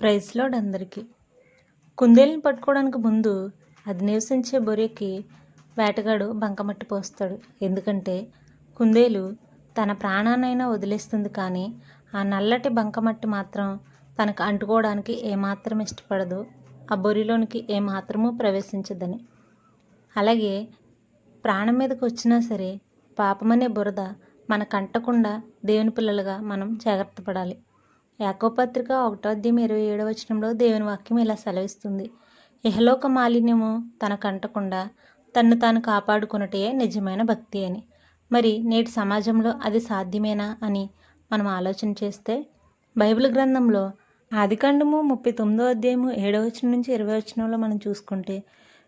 Praise Lord అందరికీ. కుందేలుని పట్టుకోవడానికి ముందు అది నివసించే బొరియకి వేటగాడు బంకమట్టి పోస్తాడు. ఎందుకంటే కుందేలు తన ప్రాణాన్నైనా వదిలేస్తుంది కానీ ఆ నల్లటి బంకమట్టి మాత్రం తనకు అంటుకోవడానికి ఏమాత్రం ఇష్టపడదు. ఆ బొరిలోనికి ఏమాత్రమూ ప్రవేశించదని. అలాగే ప్రాణం మీదకి వచ్చినా సరే పాపమనే బురద మనకంటకుండా దేవుని పిల్లలుగా మనం జాగ్రత్త పడాలి. యాకోపత్రిక ఒకటో అధ్యాయం ఇరవై ఏడవ వచనంలో దేవుని వాక్యం ఇలా సెలవిస్తుంది. ఇహలోక మాలిన్యము తనకు అంటకుండా తన్ను తాను కాపాడుకున్నటే నిజమైన భక్తి అని. మరి నేటి సమాజంలో అది సాధ్యమేనా అని మనం ఆలోచన చేస్తే బైబిల్ గ్రంథంలో ఆదికాండము ముప్పై తొమ్మిదో అధ్యాయము ఏడవ వచనం నుంచి ఇరవై వచనంలో మనం చూసుకుంటే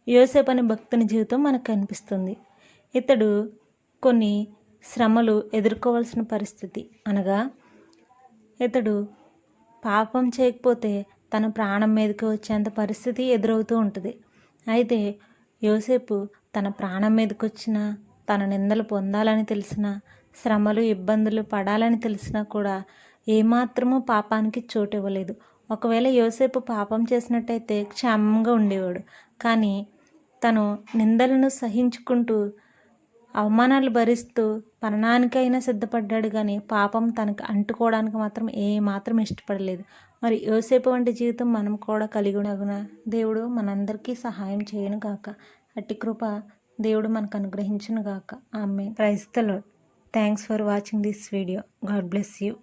యోసేపు అనే భక్తుని జీవితం మనకు కనిపిస్తుంది. ఇతడు కొన్ని శ్రమలు ఎదుర్కోవాల్సిన పరిస్థితి అనగా ఇతడు పాపం చేయకపోతే తన ప్రాణం మీదకి వచ్చేంత పరిస్థితి ఎదురవుతూ ఉంటుంది. అయితే యోసేపు తన ప్రాణం మీదకి వచ్చిన తన నిందలు పొందాలని తెలిసిన శ్రమలు ఇబ్బందులు పడాలని తెలిసినా కూడా ఏమాత్రము పాపానికి చోటు ఇవ్వలేదు ఒకవేళ యోసేపు పాపం చేసినట్టయితే క్షేమంగా ఉండేవాడు. కానీ తను నిందలను సహించుకుంటూ అవమానాలు భరిస్తూ మరణానికైనా సిద్ధపడ్డాడు కానీ పాపం తనకు అంటుకోవడానికి మాత్రం ఏ మాత్రం ఇష్టపడలేదు. మరి యోసేపు వంటి జీవితం మనం కూడా కలిగి ఉండగున దేవుడు మనందరికీ సహాయం చేయను గాక. అట్టి కృప దేవుడు మనకు అనుగ్రహించను గాక. ఆమె క్రైస్తలో thanks for watching this video. God bless you.